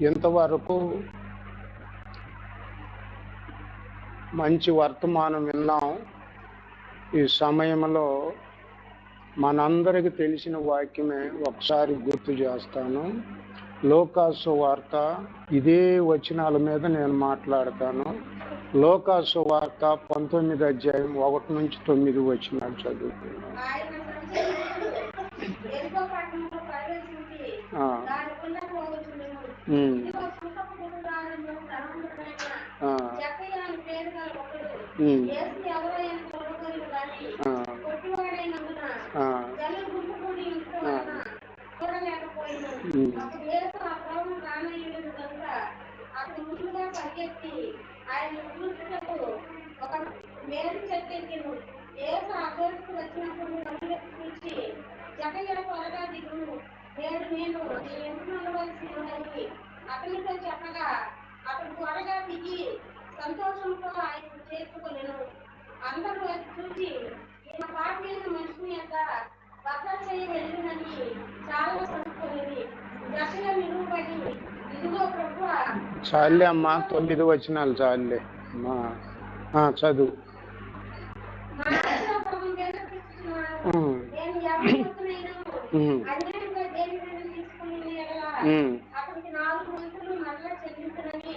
ఇంతవరకు మంచి వర్తమానం విన్నాం ఈ సమయంలో మనందరికి తెలిసిన వాక్యమే ఒకసారి గుర్తు చేస్తాను. లోకాసు వార్త ఇదే వచనాల మీద నేను మాట్లాడతాను. లోకాసు వార్త పంతొమ్మిది అధ్యాయం ఒకటి నుంచి తొమ్మిది వచనాలు చదువుతున్నాను. ఆయన ఆ, ఒక ఆ వచ్చినప్పుడు పరిగెత్తి త్వరగా దిగుము నేను ఎందుకు ఇంటి ఉండాలి అతనితో చెప్పగా అతడు త్వరగా దిగి సంతోషంతో ఆయన చేర్చుకొనెను అందరూ అది చూసి ఈయన మనిషిని యొక్క బస చేయి వెళ్ళినని చాలా సంచుకునేది నిలువబడి ఇదిగో ప్రభు చాలే అమ్మా తొమ్మిది వచనాలు చాలే చదువు. నేను ఎవరి తీసుకుని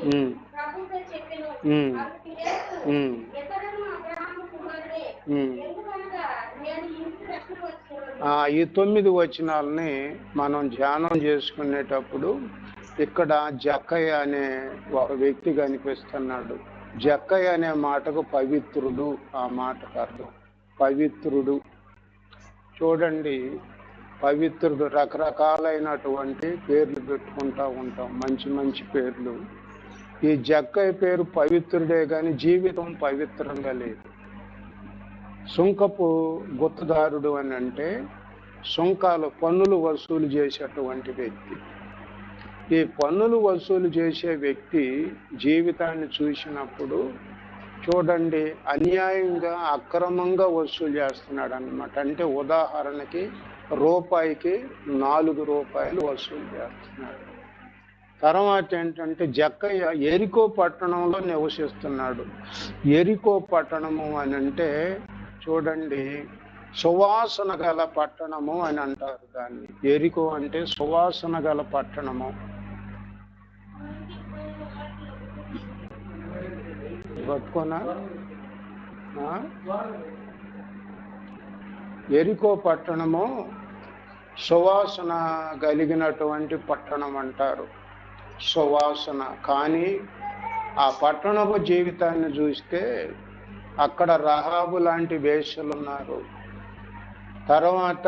ఈ తొమ్మిది వచనాలని మనం ధ్యానం చేసుకునేటప్పుడు ఇక్కడ జక్కయ్య అనే ఒక వ్యక్తి కనిపిస్తున్నాడు. జక్కయ్య అనే మాటకు పవిత్రుడు ఆ మాటకు అర్థం పవిత్రుడు. చూడండి పవిత్రుడు రకరకాలైనటువంటి పేర్లు పెట్టుకుంటా ఉంటాం. మంచి మంచి పేర్లు. ఈ జక్కయ్య పేరు పవిత్రుడే కానీ జీవితం పవిత్రంగా లేదు. సుంకపు గుత్తదారుడు అని అంటే సుంకాలు పన్నులు వసూలు చేసేటువంటి వ్యక్తి. ఈ పన్నులు వసూలు చేసే వ్యక్తి జీవితాన్ని చూసినప్పుడు చూడండి అన్యాయంగా అక్రమంగా వసూలు చేస్తున్నాడు అనమాట అంటే ఉదాహరణకి రూపాయికి నాలుగు రూపాయలు వసూలు చేస్తున్నాడు. తర్వాత ఏంటంటే జక్కయ్య ఎరికో పట్టణంలో నివసిస్తున్నాడు. ఎరికో పట్టణము అని అంటే చూడండి సువాసన గల పట్టణము అని అంటారు దాన్ని. ఎరికో అంటే సువాసన గల పట్టణము. పట్టుకోనా ఎరికో పట్టణము సువాసన కలిగినటువంటి పట్టణం అంటారు. సువాసన కానీ ఆ పట్టణపు జీవితాన్ని చూస్తే అక్కడ రహాబు లాంటి వేషలు ఉన్నారు తర్వాత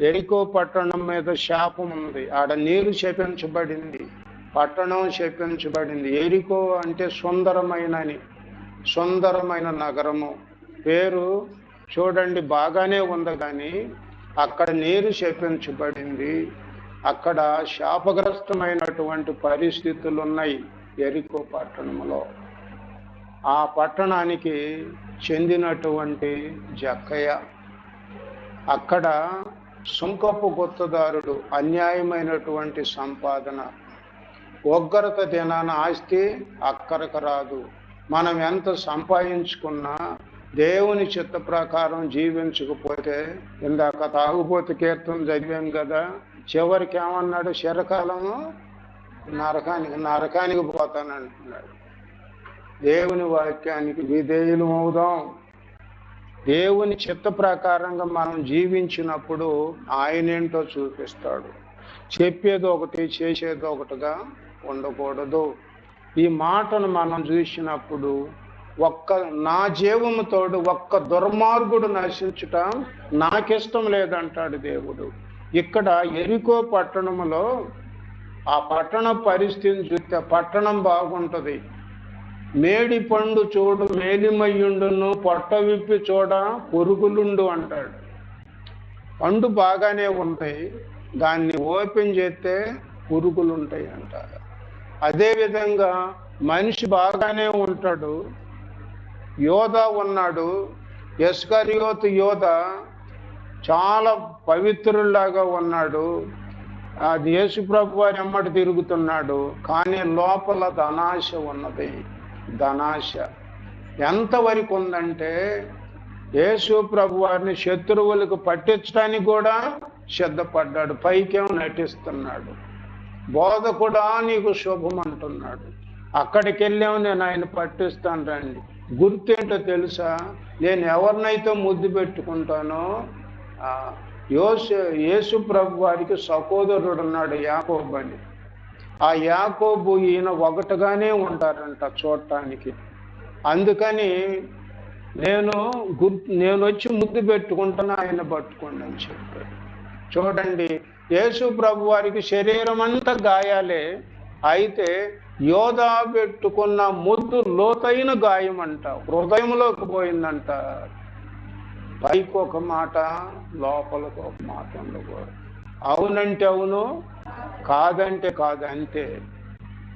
ఎరికో పట్టణం మీద శాపం ఉంది. ఆడ నీరు శపించబడింది పట్టణం శపించబడింది ఎరికో అంటే సుందరమైనని సుందరమైన నగరము. పేరు చూడండి బాగానే ఉంది కానీ అక్కడ నీరు శపించబడింది అక్కడ శాపగ్రస్తమైనటువంటి పరిస్థితులు ఉన్నాయి ఎరికో పట్టణంలో ఆ పట్టణానికి చెందినటువంటి జక్కయ్య అక్కడ సుంకపు గుత్తదారుడు అన్యాయమైనటువంటి సంపాదన. ఒగ్గరత దినాన ఆస్తి అక్కరకు రాదు. మనం ఎంత సంపాదించుకున్నా దేవుని చిత్త ప్రకారం జీవించకపోతే ఇందాక తాగుబోతు కీర్తన చదివాం కదా చివరికి ఏమన్నాడు? శరకాలము నరకానికి నరకానికి పోతానంటున్నాడు దేవుని వాక్యానికి విధేయులు అవుదాం. దేవుని చిత్త ప్రకారంగా మనం జీవించినప్పుడు ఆయన ఏంటో చూపిస్తాడు. చెప్పేది ఒకటి చేసేది ఒకటిగా ఉండకూడదు. ఈ మాటను మనం చూసినప్పుడు ఒక్క నా జీవముతోడు ఒక్క దుర్మార్గుడు నశించుట నాకిష్టం లేదంటాడు దేవుడు. ఇక్కడ ఎరికో పట్టణములో ఆ పట్టణ పరిస్థితిని చూస్తే పట్టణం బాగుంటుంది. మేడి పండు చూడు మేలిమయ్యుండును పొట్ట విప్పి చూడ పురుగులుండు అంటాడు. పండు బాగానే ఉంటాయి దాన్ని ఓపెన్ చేస్తే పురుగులు ఉంటాయి అంటారు అదేవిధంగా మనిషి బాగానే ఉంటాడు. యోధ ఉన్నాడు ఎస్కరియోత్ యోధ చాలా పవిత్రుల్లాగా ఉన్నాడు. అది యేసుప్రభు వారి ఎమ్మటి తిరుగుతున్నాడు. కానీ లోపల ధనాశ ఉన్నది. ధనాశ. ఎంతవరకు ఉందంటే యేసు ప్రభు వారిని శత్రువులకు పట్టించడానికి కూడా సిద్ధపడ్డాడు. పైకేమో నటిస్తున్నాడు. బోధ కూడా నీకు శుభం అంటున్నాడు. అక్కడికి వెళ్ళాము నేను ఆయన పట్టిస్తాను రండి. గుర్తేంటో తెలుసా? నేను ఎవరినైతే ముద్దు పెట్టుకుంటానో యోసు యేసు ప్రభు వారికి సహోదరుడు ఉన్నాడు యాకోబు అని. ఆ యాకోబు ఈయన ఒకటిగానే ఉంటారంట చూడటానికి. అందుకని నేను గుర్ నేను వచ్చి ముద్దు పెట్టుకుంటాను ఆయన పట్టుకోండి అని చెప్పాడు. చూడండి యేసు ప్రభు వారికి శరీరం అంతా గాయాలే అయితే యోధా పెట్టుకున్న ముద్దు లోతైన గాయం అంట హృదయంలోకి పోయిందంట. పైకి ఒక మాట లోపలకు ఒక మాట ఉండకూడదు. అవునంటే అవును కాదంటే కాదు అంతే.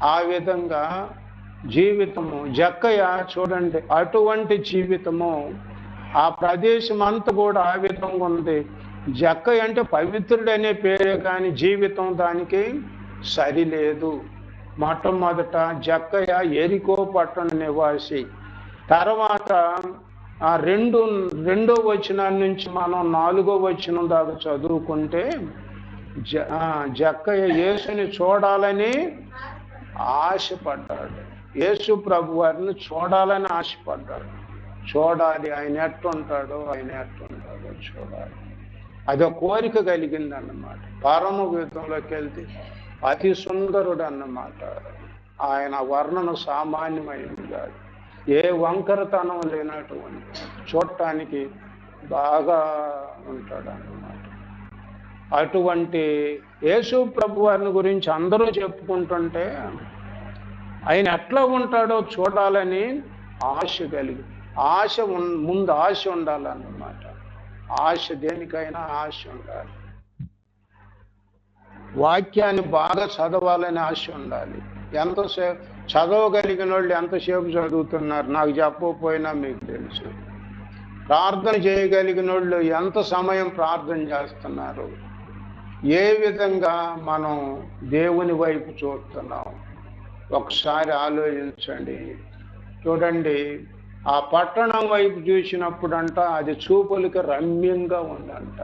ఆ విధంగా జీవితము జక్కయ్య చూడండి అటువంటి జీవితము ఆ ప్రదేశం అంతా కూడా ఆ విధంగా ఉంది. జక్కయ్య అంటే పవిత్రుడు అనే పేరే కానీ జీవితం దానికి సరిలేదు. మొట్టమొదట జక్కయ్య ఎరికో పట్టణ నివాసి. తర్వాత ఆ రెండు రెండో వచనం నుంచి మనం నాలుగో వచనం దాకా చదువుకుంటే జ జక్కయ్య యేసుని చూడాలని ఆశపడ్డాడు. యేసు ప్రభు వారిని చూడాలని ఆశపడ్డాడు. చూడాలి ఆయన ఎట్టుంటాడో ఆయన ఎట్టుంటాడో చూడాలి. అదో కోరిక కలిగింది అన్నమాట పరమ గీతంలోకి వెళ్తే అతి సుందరుడు అన్నమాట ఆయన వర్ణన సామాన్యమైనది కాదు. ఏ వంకరతనం లేనటువంటి చూడటానికి బాగా ఉంటాడు అన్నమాట అటువంటి యేసు ప్రభు వారిని గురించి అందరూ చెప్పుకుంటుంటే ఆయన ఎట్లా ఉంటాడో చూడాలని ఆశ కలిగి ఆశ ముందు ఆశ ఉండాలన్నమాట. ఆశ దేనికైనా ఆశ ఉండాలి. వాక్యాన్ని బాగా చదవాలని ఆశ ఉండాలి. ఎంతసేపు చదవగలిగిన వాళ్ళు ఎంతసేపు చదువుతున్నారు? నాకు చెప్పకపోయినా మీకు తెలుసు. ప్రార్థన చేయగలిగిన వాళ్ళు ఎంత సమయం ప్రార్థన చేస్తున్నారు? ఏ విధంగా మనం దేవుని వైపు చూస్తున్నాం? ఒకసారి ఆలోచించండి. చూడండి ఆ పట్టణం వైపు చూసినప్పుడంట అది చూపులకి రమ్యంగా ఉందంట.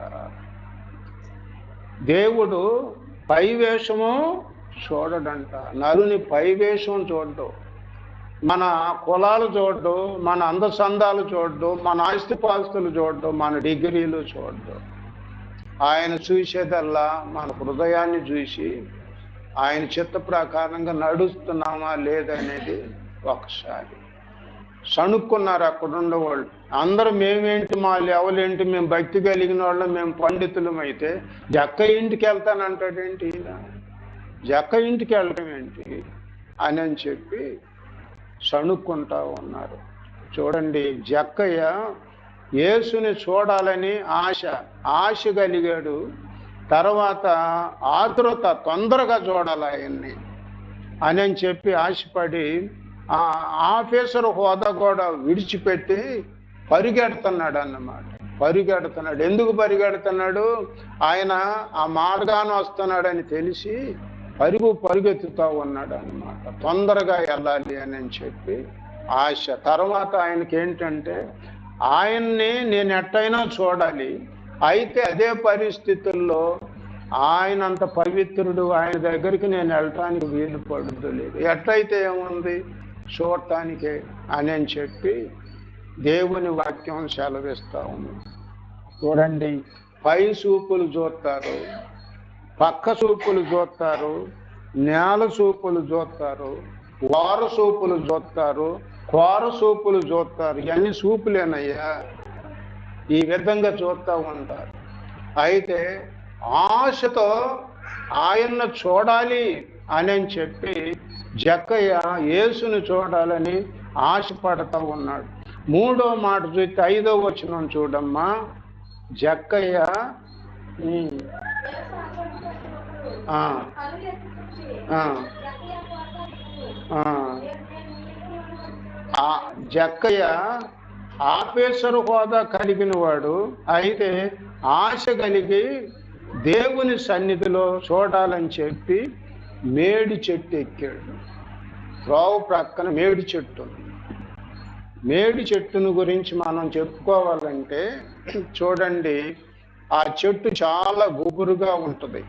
దేవుడు పైవేషము చూడడంట. నరుని పైవేషం చూడటం మన కులాలు చూడటం మన అందసందాలు చూడటం మన ఆస్తిపాస్తులు చూడటం మన డిగ్రీలు చూడటం ఆయన చూసేదల్లా మన హృదయాన్ని చూసి ఆయన చిత్త ప్రకారంగా నడుస్తున్నామా లేదనేది ఒకసారి. సణుక్కున్నారు అక్కడ ఉండేవాళ్ళు. అందరూ మేమేంటి మా లెవలేంటి మేము భక్తి కలిగిన వాళ్ళం మేము పండితులం అయితే జక్క ఇంటికి వెళ్తానంటాడేంటి ఈయన? జక్క ఇంటికి వెళ్ళడం ఏంటి? అని అని చెప్పి సణుక్కుంటా ఉన్నారు. చూడండి జక్కయ్య యేసుని చూడాలని ఆశ ఆశ కలిగాడు. తర్వాత ఆతృత తొందరగా చూడాలి ఆయన్ని. అని అని చెప్పి ఆశపడి ఆ ఆఫీసర్ హోదా కూడా విడిచిపెట్టి పరిగెడుతున్నాడు అన్నమాట పరిగెడుతున్నాడు. ఎందుకు పరిగెడుతున్నాడు? ఆయన ఆ మార్గాన వస్తున్నాడని తెలిసి పరుగు పరుగెత్తుతా ఉన్నాడు అనమాట తొందరగా వెళ్ళాలి అని అని చెప్పి ఆశ. తర్వాత ఆయనకి ఏంటంటే ఆయన్ని నేను ఎట్టయినా చూడాలి. అయితే అదే పరిస్థితుల్లో ఆయన అంత పవిత్రుడు ఆయన దగ్గరికి నేను వెళ్ళటానికి వీలు పడుతూ లేదు ఎట్లయితే ఏముంది? చూడటానికే అని అని చెప్పి దేవుని వాక్యం సెలవిస్తా ఉంది. చూడండి పై చూపులు చూస్తారు. పక్క చూపులు చూస్తారు నేల చూపులు చూస్తారు వార చూపులు చూస్తారు కోర చూపులు చూస్తారు. ఇవన్నీ చూపులేనయ్యా ఈ విధంగా చూస్తూ ఉంటారు. అయితే ఆశతో ఆయన్ను చూడాలి అని చెప్పి జక్కయ్య యేసును చూడాలని ఆశపడతా ఉన్నాడు. మూడో మాట చూస్తే ఐదో వచనం చూడమ్మా. జక్కయ్య "జక్కయ్య ఆపేశ్వర ఆ. జక్కయ్య ఆఫీసర్ హోదా కలిగిన వాడు. అయితే ఆశ కలిగి దేవుని సన్నిధిలో చూడాలని చెప్పి మేడి చెట్టు ఎక్కాడు. త్రోవ ప్రక్కన మేడి చెట్టు ఉంది. మేడి చెట్టును గురించి మనం చెప్పుకోవాలంటే చూడండి ఆ చెట్టు చాలా గుబురుగా ఉంటుంది.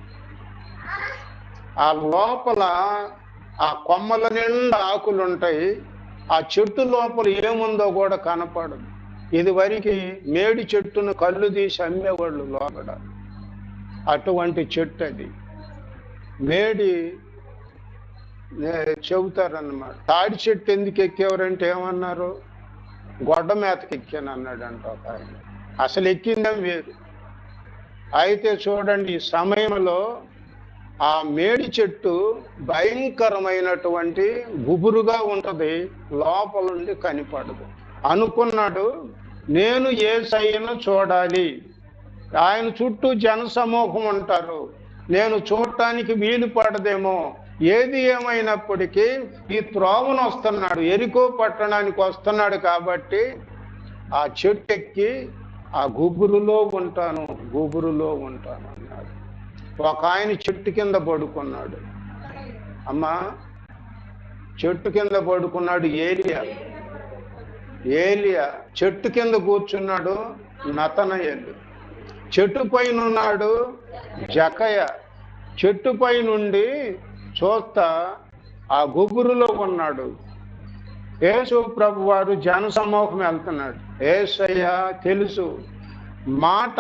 ఆ లోపల ఆ కొమ్మల నిండా ఆకులు ఉంటాయి ఆ చెట్టు లోపల ఏముందో కూడా కనపడదు. ఇది వరకు మేడి చెట్టును కళ్ళు తీసి అమ్మేవాళ్ళు లోపల. అటువంటి చెట్టు అది మేడి చెబుతారన్నమాట. తాడి చెట్టు ఎందుకు ఎక్కేవారంటే ఏమన్నారు? గొడ్డ మేతకి ఎక్కాను అన్నాడంట ఒక ఆయన. అసలు ఎక్కిందేం వేరు. అయితే చూడండి ఈ సమయంలో ఆ మేడి చెట్టు భయంకరమైనటువంటి గుబురుగా ఉంటుంది లోపల నుండి కనిపడదు. అనుకున్నాడు నేను ఏ సయ్యను చూడాలి? ఆయన చుట్టూ జనసమూహం ఉంటారు. నేను చూడటానికి వీలు పడదేమో. ఏది ఏమైనప్పటికీ ఈ త్రోవను వస్తున్నాడు ఎరికో పట్టణానికి వస్తున్నాడు కాబట్టి ఆ చెట్టు ఎక్కి ఆ గుబురులో ఉంటాను గుబురులో ఉంటాను. ఒక ఆయన చెట్టు కింద పడుకున్నాడు. అమ్మా చెట్టు కింద పడుకున్నాడు ఏలియా. ఏలియా చెట్టు కింద కూర్చున్నాడు నతనయేలు. చెట్టు పైన ఉన్నాడు జకయ. చెట్టు పై నుండి చూస్తా ఆ గుబురులో ఉన్నాడు. యేసు ప్రభు వారు జనసమూహం వెళ్తున్నాడు. ఏసయ్య తెలుసు. మాట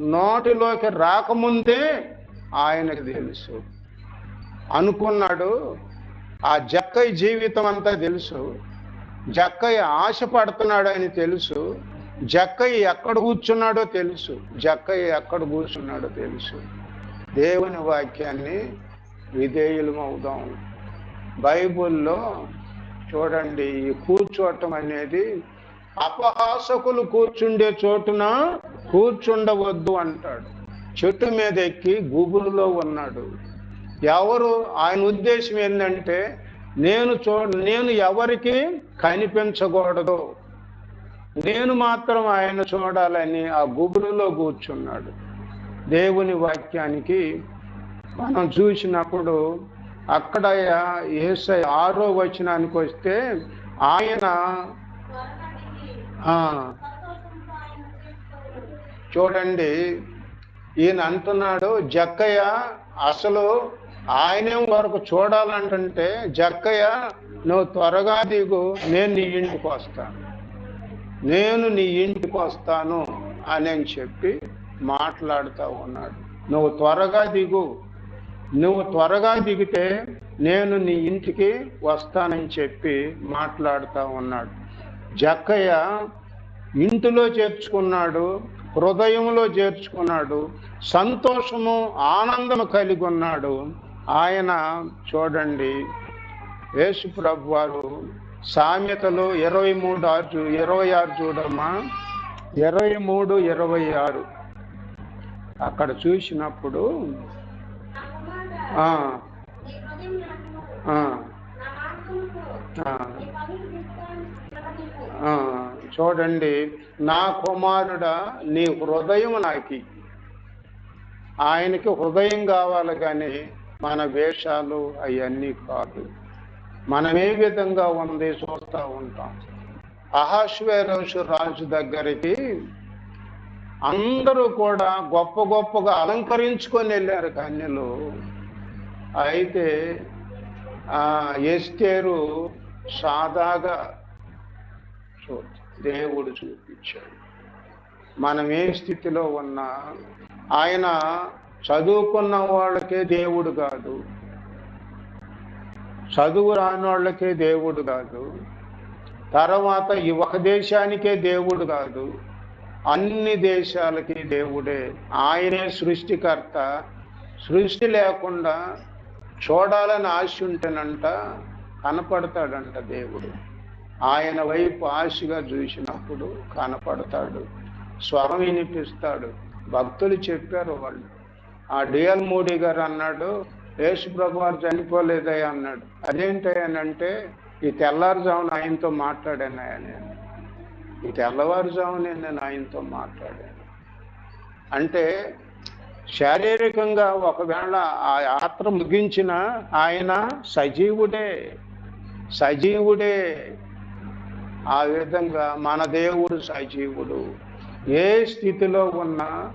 నోటిలోకి రాకముందే ఆయనకు తెలుసు. అనుకున్నాడు ఆ జక్కయ్య జీవితం అంతా తెలుసు. జక్కయ్య ఆశపడుతున్నాడు అని తెలుసు. జక్కయ్య ఎక్కడ కూర్చున్నాడో తెలుసు. జక్కయ్య ఎక్కడ కూర్చున్నాడో తెలుసు. దేవుని వాక్యాన్ని విధేయులమవుదాం బైబుల్లో బైబిల్లో చూడండి ఈ కూర్చోవటం అనేది అపహాసకులు కూర్చుండే చోటున కూర్చుండవద్దు అంటాడు. చెట్టు మీద ఎక్కి గూగుల్లో ఉన్నాడు. ఎవరు? ఆయన ఉద్దేశం ఏంటంటే నేను చూ నేను ఎవరికి కనిపించకూడదు. నేను మాత్రం ఆయన చూడాలని ఆ గుబురులో కూర్చున్నాడు. దేవుని వాక్యానికి మనం చూసినప్పుడు అక్కడ ఏసై ఆరో వచనానికి వస్తే ఆయన చూడండి ఈయన అంటున్నాడు జక్కయ్య అసలు ఆయనే వరకు చూడాలంటుంటే జక్కయ్య నువ్వు త్వరగా దిగు నేను నీ ఇంటికి వస్తాను. నేను నీ ఇంటికి వస్తాను అని అని చెప్పి మాట్లాడుతూ ఉన్నాడు. నువ్వు త్వరగా దిగు. నువ్వు త్వరగా దిగితే నేను నీ ఇంటికి వస్తానని చెప్పి మాట్లాడుతూ ఉన్నాడు. జక్కయ్య ఇంటిలో చేర్చుకున్నాడు హృదయంలో చేర్చుకున్నాడు సంతోషము ఆనందము కలిగి ఉన్నాడు. ఆయన చూడండి యేసు ప్రభు వారు సామెతలు ఇరవై మూడు ఆరు చూ- ఇరవై ఆరు చూడమ్మా. ఇరవై మూడు ఇరవై ఆరు. అక్కడ చూసినప్పుడు ఆ, ఆ, చూడండి నా కుమారుడా నీ హృదయం నాకి. ఆయనకి హృదయం కావాలి కానీ మన వేషాలు అవన్నీ కాదు. మనం ఏ విధంగా ఉంది చూస్తూ ఉంటాం. అహాశ్వేరోషు రాజు దగ్గరికి అందరూ కూడా గొప్ప గొప్పగా అలంకరించుకొని వెళ్ళారు కన్యలు. అయితే ఎస్టేరు సాదాగా చూ దేవుడు చూపించాడు. మనం ఏ స్థితిలో ఉన్నా ఆయన చదువుకున్న వాళ్ళకే దేవుడు కాదు. చదువు రాని వాళ్ళకే దేవుడు కాదు. తర్వాత ఈ ఒక దేశానికే దేవుడు కాదు. అన్ని దేశాలకి దేవుడే. ఆయనే సృష్టికర్త. సృష్టి లేకుండా చూడాలని ఆశ ఉంటేనంట కనపడతాడంట దేవుడు. ఆయన వైపు ఆశగా చూసినప్పుడు కనపడతాడు స్వరం వినిపిస్తాడు. భక్తులు చెప్పారు వాళ్ళు. ఆ డిఎల్ మోడీ గారు అన్నాడు యేసు ప్రభు వారు చనిపోలేదయ్యా అన్నాడు. అదేంటయ్యానంటే ఈ తెల్లారుజామున ఆయనతో మాట్లాడానయ్యా నేను ఈ తెల్లవారుజామునే నేను ఆయనతో మాట్లాడాను. అంటే శారీరకంగా ఒకవేళ ఆ యాత్ర ముగించిన ఆయన సజీవుడే సజీవుడే. ఆ విధంగా మన దేవుడు సజీవుడు. ఏ స్థితిలో ఉన్నా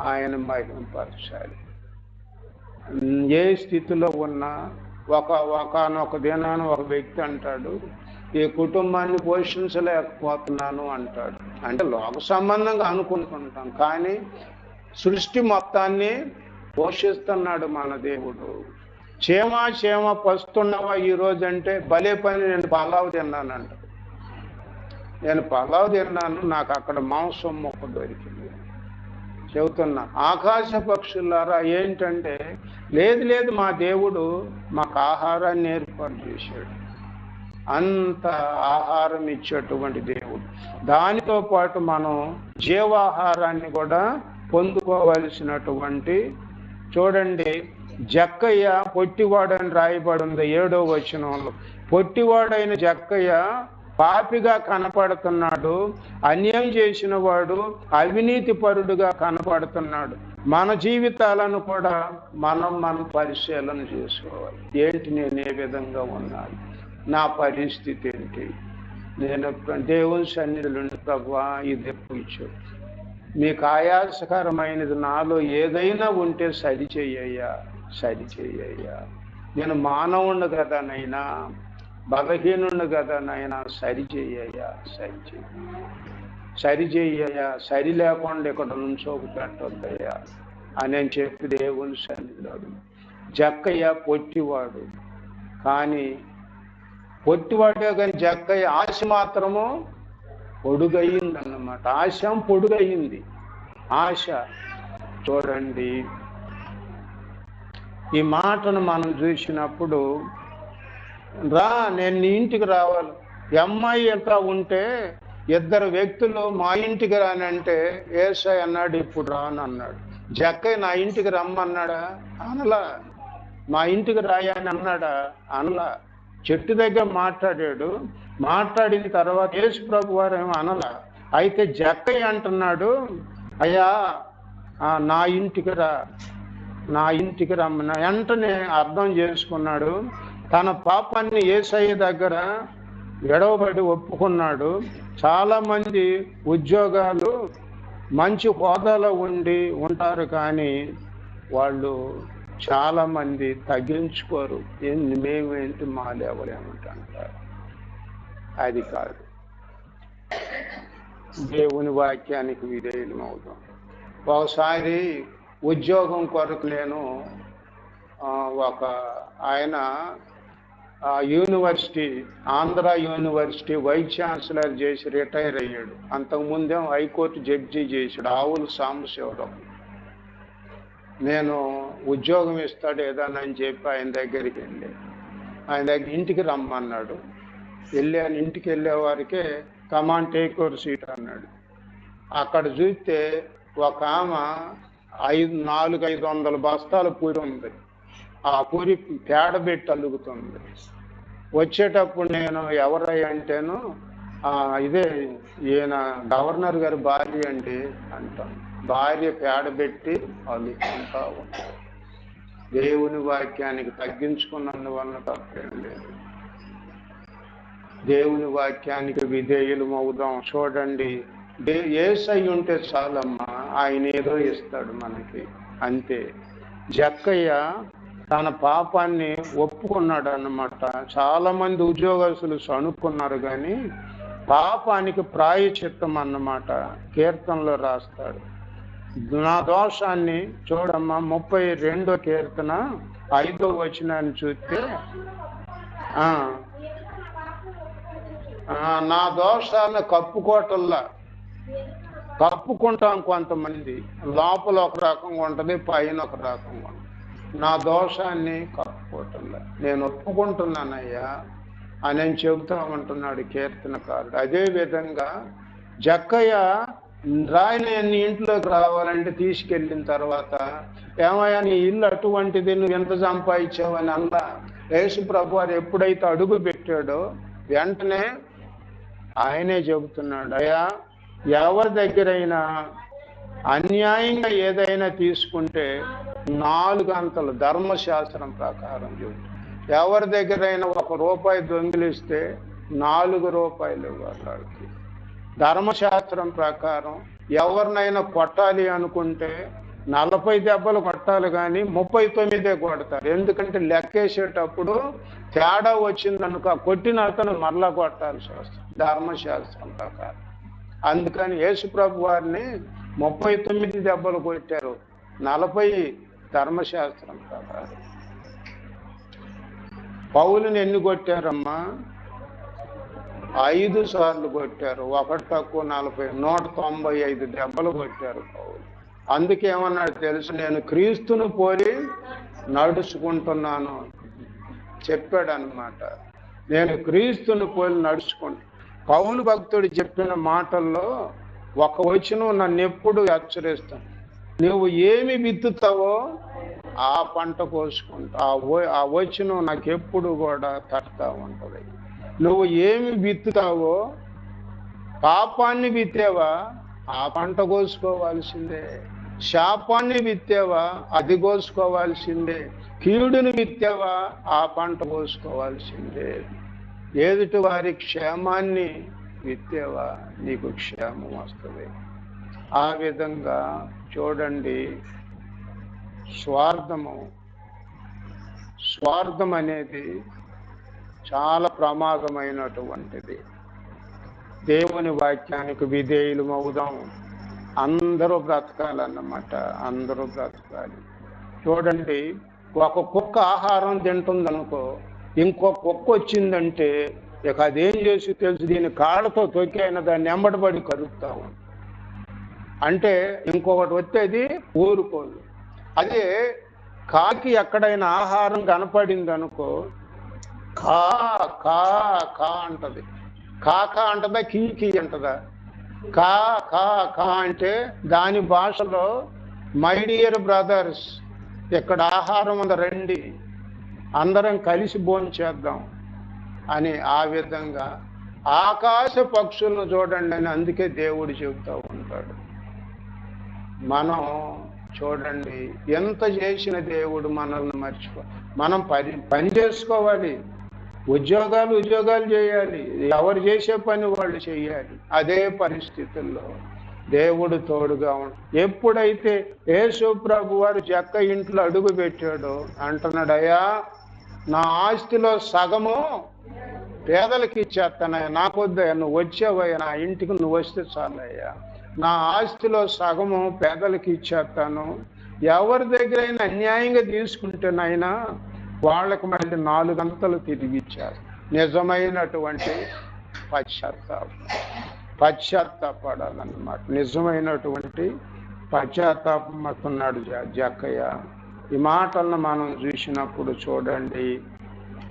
ఆయన మహిమపరచాలి. ఏ స్థితిలో ఉన్నా ఒక ఒకనొక దినాన ఒక వ్యక్తి అంటాడు ఈ కుటుంబాన్ని పోషించలేకపోతున్నాను అంటాడు. అంటే లోక సంబంధంగా అనుకుంటుంటాం కానీ సృష్టి మొత్తాన్ని పోషిస్తున్నాడు మన దేవుడు. క్షేమ చేమ పస్తున్నావా ఈ అంటే భలే పని నేను పలావు తిన్నానంట నేను పలావు తిన్నాను నాకు అక్కడ మాంసం మొక్క దొరికింది. చెబుతున్నా ఆకాశ పక్షులారా ఏంటంటే లేదు లేదు మా దేవుడు మాకు ఆహారాన్ని ఏర్పాటు చేశాడు. అంత ఆహారం ఇచ్చేటువంటి దేవుడు. దానితో పాటు మనం జీవాహారాన్ని కూడా పొందుకోవలసినటువంటి చూడండి జక్కయ్య పొట్టివాడని రాయబడి ఉంది ఏడో వచనంలో. పొట్టివాడైన జక్కయ్య పాపిగా కనపడుతున్నాడు అన్యాయం చేసిన వాడు అవినీతి పరుడుగా కనపడుతున్నాడు. మన జీవితాలను కూడా మనం మనం పరిశీలన చేసుకోవాలి. ఏంటి నేను ఏ విధంగా ఉన్నాను? నా పరిస్థితి ఏంటి? నేను దేవుని సన్నిధులు ప్రభా ఇది ఇచ్చు మీకు ఆయాసకరమైనది నాలో ఏదైనా ఉంటే సరి చెయ్యయ్యా సరి చెయ్యయ్యా నేను మానవుండు కదా నైనా బలహీనుడు కదా నాయనా సరిచేయ్యా చెయ్యయ్యా సరి సరి లేకుండా ఇక్కడ నుంచోకు పెట్టొద్దయ్యా అని అని చెప్పి దేవుని సన్నిధిలోడు. జక్కయ్య పొట్టివాడు. కానీ పొట్టివాడే కానీ జక్కయ్య ఆశ మాత్రము పొడుగయింది అన్నమాట ఆశ పొడుగయింది ఆశ చూడండి. ఈ మాటను మనం చూసినప్పుడు రా నేను నీ ఇంటికి రావాలి. అమ్మాయి ఎంత ఉంటే ఇద్దరు వ్యక్తులు మా ఇంటికి రానంటే ఏసై అన్నాడు ఇప్పుడు రాను అన్నాడు. జక్కయ్య నా ఇంటికి రమ్మన్నాడా? అనలా. మా ఇంటికి రాయని అన్నాడా? అనలా. చెట్టు దగ్గర మాట్లాడాడు. మాట్లాడిన తర్వాత యేసు ప్రభు వారు ఏమో అనలా. అయితే జక్కయ్య అంటున్నాడు అయ్యా నా ఇంటికి రా. నా ఇంటికి రమ్మన్న. వెంటనే అర్థం చేసుకున్నాడు. తన పాపాన్ని ఏసయ్య దగ్గర ఎడవబడి ఒప్పుకున్నాడు. చాలా మంది ఉద్యోగాలు మంచి హోదాలో ఉండి ఉంటారు కానీ వాళ్ళు చాలా మంది తగ్గించుకోరు. మేమేంటి మా లేవలేమంటారు అది కాదు. దేవుని వాక్యానికి విధేయులం అవుతాం. ఒకసారి ఉద్యోగం కొరకు నేను ఒక ఆయన university Andhra university vice chancellor చేసి రిటైర్ అయ్యాడు. అంతకుముందే హైకోర్టు జడ్జి చేశాడు ఆవులు సాంబశివరావు. నేను ఉద్యోగం ఇస్తాడు ఏదన్నా అని చెప్పి ఆయన దగ్గరికి వెళ్ళి ఆయన దగ్గర ఇంటికి రమ్మన్నాడు. వెళ్ళాను ఇంటికి వెళ్ళే వారికే కమాన్ టేక్ ఓవర్ సీట్ అన్నాడు. అక్కడ చూస్తే ఒక ఆమె ఐదు నాలుగు ఐదు వందల బస్తాలు పూరి ఉంది. ఆ పూరి పేడ పెట్టి అలుగుతుంది వచ్చేటప్పుడు నేను ఎవరై అంటేను ఇదే ఈయన గవర్నర్ గారి భార్య అండి అంటాను భార్య పేడ పెట్టి అలుగుతుంటా దేవుని వాక్యానికి తగ్గించుకున్నందువల్ల తప్పేం లేదు. దేవుని వాక్యానికి విధేయులు అవుదాం. చూడండి దే ఏసై ఉంటే చాలమ్మా ఆయన ఏదో ఇస్తాడు మనకి. అంతే. జక్కయ్య తన పాపాన్ని ఒప్పుకున్నాడు అన్నమాట చాలా మంది ఉద్యోగస్తులు సణుక్కున్నారు కానీ పాపానికి ప్రాయచిత్తం అన్నమాట. కీర్తనలో రాస్తాడు. నా దోషాన్ని చూడమ్మా ముప్పై రెండో కీర్తన ఐదో వచనాన్ని చూస్తే నా దోషాన్ని కప్పుకోవటంలా కప్పుకుంటాం కొంతమంది. లోపల ఒక రకంగా ఉంటుంది పైన ఒక రకంగా ఉంటుంది. నా దోషాన్ని కప్పుకోవటంలా నేను ఒప్పుకుంటున్నానయ్యా అని చెబుతా ఉంటున్నాడు కీర్తనకారుడు. అదే విధంగా జక్కయ్య రాయన ఇంట్లోకి రావాలంటే తీసుకెళ్ళిన తర్వాత ఏమయ్యా నీ ఇల్లు అటువంటిది నువ్వు ఎంత సంపాదించావని అన్నా యేసు ప్రభు వారు ఎప్పుడైతే అడుగు పెట్టాడో వెంటనే ఆయనే చెబుతున్నాడు అయ్యా ఎవరి దగ్గరైనా అన్యాయంగా ఏదైనా తీసుకుంటే నాలుగు అంతలు ధర్మశాస్త్రం ప్రకారం చెబుతుంది. ఎవరి దగ్గరైనా ఒక రూపాయి దొంగిలిస్తే నాలుగు రూపాయలు ఇవ్వాలి వాళ్ళకి ధర్మశాస్త్రం ప్రకారం ఎవరినైనా కొట్టాలి అనుకుంటే నలభై దెబ్బలు కొట్టాలి కానీ ముప్పై తొమ్మిదే కొడతారు. ఎందుకంటే లెక్కేసేటప్పుడు తేడా వచ్చిందనుక కొట్టిన అతను మరలా కొట్టాల్సి వస్తుంది ధర్మశాస్త్రం ప్రకారం. అందుకని యేసుప్రభు వారిని ముప్పై తొమ్మిది దెబ్బలు కొట్టారు. నలభై ధర్మశాస్త్రం కదా పౌలుని ఎన్ని కొట్టారమ్మా? ఐదు సార్లు కొట్టారు. ఒకటి తక్కువ నలభై. నూట తొంభై ఐదు దెబ్బలు కొట్టారు పౌలు. అందుకేమన్నాడు తెలుసు? నేను క్రీస్తును పోలి నడుచుకుంటున్నాను. చెప్పాడు అనమాట నేను క్రీస్తును పోలి నడుచుకుంటు. పౌలు భక్తుడు చెప్పిన మాటల్లో ఒక వచనం నన్ను ఎప్పుడు హెచ్చరిస్తాను. నువ్వు ఏమి విత్తుతావో ఆ పంట కోసుకుంటా. ఆ వ- ఆ వచనం నాకు ఎప్పుడు కూడా తడతా ఉంటుంది. నువ్వు ఏమి విత్తుతావో పాపాన్ని విత్తేవా? ఆ పంట కోసుకోవాల్సిందే. శాపాన్ని విత్తేవా? అది కోసుకోవాల్సిందే. కీడుని విత్తేవా? ఆ పంట కోసుకోవాల్సిందే. ఎదుటి వారి క్షేమాన్ని విత్తేవా? నీకు క్షేమం వస్తుంది. ఆ విధంగా చూడండి స్వార్థము స్వార్థం అనేది చాలా ప్రమాదమైనటువంటిది. దేవుని వాక్యానికి విధేయులు అవుదాం. అందరూ బ్రతకాలన్నమాట అందరూ బ్రతకాలి. చూడండి ఒక కుక్క ఆహారం తింటుందనుకో ఇంకో కుక్క వచ్చిందంటే ఇక అదేం చేసి తెలుసు దీని కాళ్ళతో తొక్కి దాన్ని ఎంబడబడి కరుపుతావు అంటే ఇంకొకటి వచ్చేది ఊరుకోదు అదే కాకి ఎక్కడైనా ఆహారం కనపడింది అనుకో కా కా కా అంటది. కాకా అంటదా కీ కీ అంటదా? కా కా కా అంటే దాని భాషలో మై డియర్ బ్రదర్స్ ఇక్కడ ఆహారం ఉంది రండి. అందరం కలిసి భోంచేద్దాం అని ఆ విధంగా ఆకాశ పక్షులను చూడండి అని అందుకే దేవుడు చెబుతూ ఉంటాడు. మనం చూడండి ఎంత చేసిన దేవుడు మనల్ని మర్చిపో మనం పని పని చేసుకోవాలి. ఉద్యోగాలు ఉద్యోగాలు చేయాలి. ఎవరు చేసే పని వాళ్ళు చేయాలి. అదే పరిస్థితుల్లో దేవుడు తోడుగా ఉంటాడు ఎప్పుడైతే యేసు ప్రభు వారు చెక్క ఇంట్లో అడుగు పెట్టాడో అంటున్నాడయ్యా నా ఆస్తిలో సగము పేదలకి ఇచ్చేస్తానయ్యా. నాకొద్దయ్యా నువ్వు వచ్చావయ్యా నా ఇంటికి నువ్వు వస్తే చాలయ్యా. నా ఆస్తిలో సగము పేదలకి ఇచ్చేస్తాను. ఎవరి దగ్గరైనా అన్యాయంగా తీసుకుంటేనైనా వాళ్ళకు మళ్ళీ నాలుగంతలు తిరిగి ఇచ్చారు నిజమైనటువంటి పశ్చాత్తాపం పశ్చాత్తాపడాలన్నమాట నిజమైనటువంటి పశ్చాత్తాపం అంటున్నాడు జ- జక్కయ్య. ఈ మాటలను మనం చూసినప్పుడు చూడండి.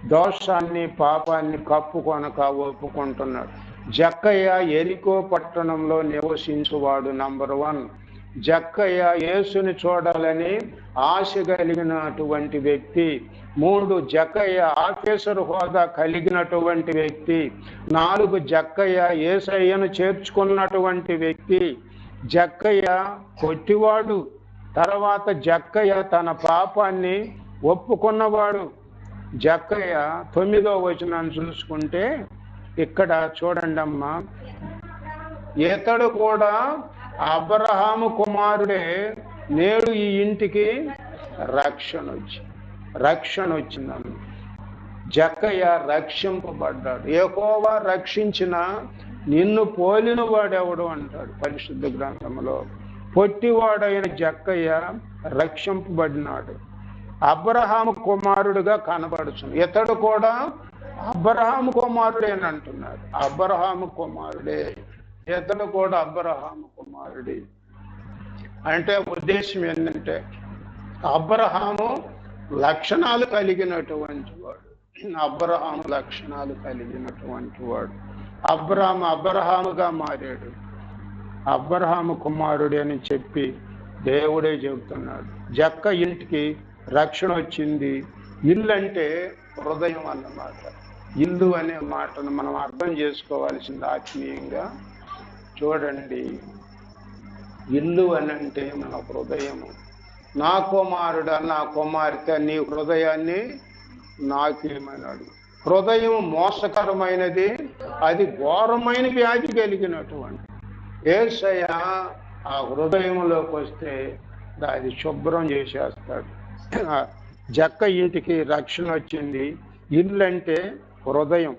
దోషాన్ని పాపాన్ని కప్పుకొనక ఒప్పుకుంటున్నాడు. జక్కయ్య ఎరికో పట్టణంలో నివసించువాడు నంబర్ వన్. జక్కయ్య యేసుని చూడాలని ఆశ కలిగినటువంటి వ్యక్తి. మూడు జక్కయ్య ఆఫీసర్ హోదా కలిగినటువంటి వ్యక్తి. నాలుగు జక్కయ్య ఏసయ్యను చేర్చుకున్నటువంటి వ్యక్తి. జక్కయ్య కొట్టివాడు. తర్వాత జక్కయ్య తన పాపాన్ని ఒప్పుకున్నవాడు. జక్కయ్య తొమ్మిదో వచనాన్ని చూసుకుంటే ఇక్కడ చూడండి అమ్మా ఇతడు కూడా అబ్రహాము కుమారుడే నేడు ఈ ఇంటికి రక్షణ వచ్చి రక్షణ వచ్చిందమ్మ. జక్కయ్య రక్షింపబడ్డాడు. ఏకోవా రక్షించిన నిన్ను పోలిన వాడెవడు అంటాడు పరిశుద్ధ గ్రంథంలో. పొట్టివాడైన జక్కయ్య రక్షింపబడినాడు. అబ్రహాము కుమారుడుగా కనబడుచును. ఇతడు కూడా అబ్రహాము కుమారుడే అని అంటున్నాడు. అబ్రహాము కుమారుడే. ఇతడు కూడా అబ్రహాము కుమారుడే. అంటే ఉద్దేశం ఏంటంటే అబ్రహాము లక్షణాలు కలిగినటువంటి వాడు. అబ్రహాము లక్షణాలు కలిగినటువంటి వాడు. అబ్రహాము అబ్రహాముగా మారాడు. అబ్రహాము కుమారుడే అని చెప్పి దేవుడే చెబుతున్నాడు. జక్క ఇంటికి రక్షణ వచ్చింది. ఇల్లు అంటే హృదయం అన్నమాట. ఇల్లు అనే మాటను మనం అర్థం చేసుకోవాల్సింది ఆత్మీయంగా. చూడండి ఇల్లు అని అంటే మన హృదయము. నా కుమారుడు నా కుమార్తె నీ హృదయాన్ని నాకేమన్నాడు? హృదయం మోసకరమైనది అది ఘోరమైన వ్యాధి కలిగినటువంటి ఏసయ్య ఆ హృదయంలోకి వస్తే అది శుభ్రం చేసేస్తాడు. జక్క ఇంటికి రక్షణ వచ్చింది. ఇల్లు అంటే హృదయం.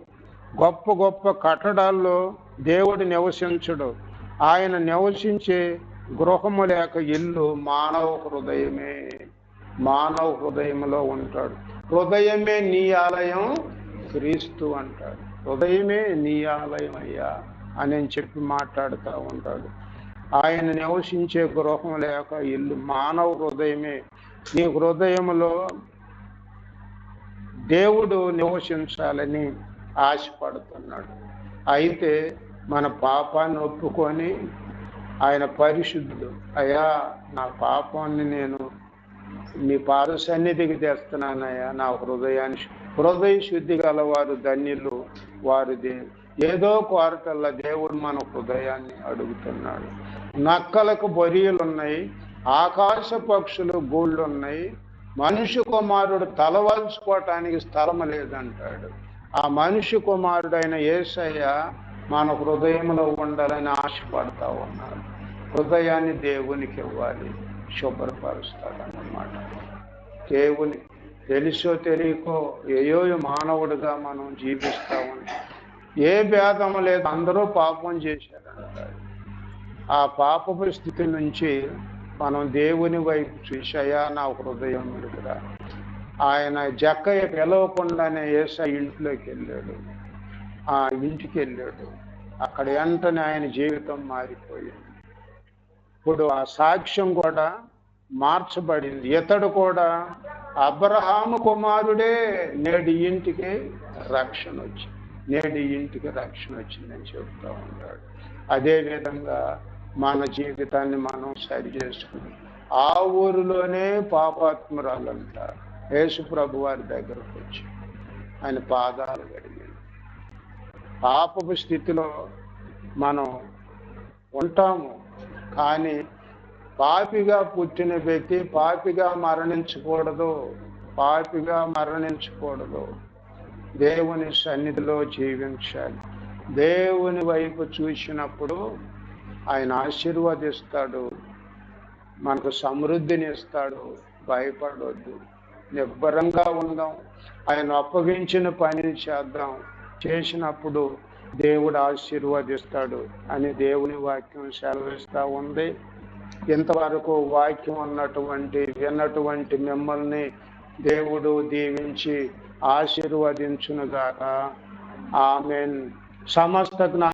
గొప్ప గొప్ప కట్టడాల్లో దేవుడు నివసించడు. ఆయన నివసించే గృహము లేక ఇల్లు మానవ హృదయమే. మానవ హృదయంలో ఉంటాడు. హృదయమే నీ ఆలయం క్రీస్తు అంటాడు. హృదయమే నీ ఆలయం అయ్యా. అని చెప్పి మాట్లాడుతూ ఉంటాడు. ఆయన నివసించే గృహం లేక ఇల్లు మానవ హృదయమే. నీ హృదయంలో దేవుడు నివసించాలని ఆశపడుతున్నాడు. అయితే మన పాపాన్ని ఒప్పుకొని ఆయన పరిశుద్ధుడు. అయ్యా నా పాపాన్ని నేను మీ పాద సన్నిధికి తెస్తున్నానయ్యా. నా హృదయాన్ని హృదయ శుద్ధి గలవారు ధన్యులు వారిది. ఏదో కోరటల్లా దేవుడు మన హృదయాన్ని అడుగుతున్నాడు. నక్కలకు బొరియలు ఉన్నాయి ఆకాశ పక్షులు గూళ్ళు ఉన్నాయి మనిషి కుమారుడు తలవలుచుకోవటానికి స్థలం లేదంటాడు. ఆ మనిషి కుమారుడైన యేసయ్య మన హృదయంలో ఉండాలని ఆశపడతా ఉన్నాడు. హృదయాన్ని దేవునికి ఇవ్వాలి శుభ్రపరుస్తాడన్నమాట దేవుని తెలుసో తెలియకో ఏయో మానవుడిగా మనం జీవిస్తా ఏ భేదం లేదు. అందరూ పాపం చేశారు ఆ పాపపు స్థితి నుంచి మనం దేవుని వైపు చూసాయా నా హృదయం మీదురా ఆయన జక్కయ్య పిలవకుండానే ఏసా ఇంట్లోకి వెళ్ళాడు. ఆ ఇంటికి వెళ్ళాడు. అక్కడ వెంటనే ఆయన జీవితం మారిపోయింది. ఇప్పుడు ఆ సాక్ష్యం కూడా మార్చబడింది. ఇతడు కూడా అబ్రహాము కుమారుడే నేడు ఇంటికి రక్షణ వచ్చింది. నేడు ఇంటికి రక్షణ వచ్చిందని చెబుతూ ఉంటాడు అదేవిధంగా మన జీవితాన్ని మనం సరి చేసుకుని ఆ ఊరిలోనే పాపాత్మురాలు అంటారు యేసు ప్రభు వారి దగ్గరకు వచ్చి ఆయన పాదాలు కడిగింది పాపపు స్థితిలో మనం ఉంటాము కానీ పాపిగా పుట్టిన వ్యక్తి పాపిగా మరణించకూడదు పాపిగా మరణించకూడదు. దేవుని సన్నిధిలో జీవించాలి. దేవుని వైపు చూసినప్పుడు ఆయన ఆశీర్వదిస్తాడు మనకు సమృద్ధిని ఇస్తాడు భయపడవద్దు నిబ్బరంగా ఉందాం. ఆయన అప్పగించిన పనిని చేద్దాం. చేసినప్పుడు దేవుడు ఆశీర్వదిస్తాడు అని దేవుని వాక్యం సెలవిస్తూ ఉంది. ఇంతవరకు వాక్యం ఉన్నటువంటి విన్నటువంటి మిమ్మల్ని దేవుడు దీవించి ఆశీర్వదించునుగాక. ఆమెన్. సమస్త జ్ఞా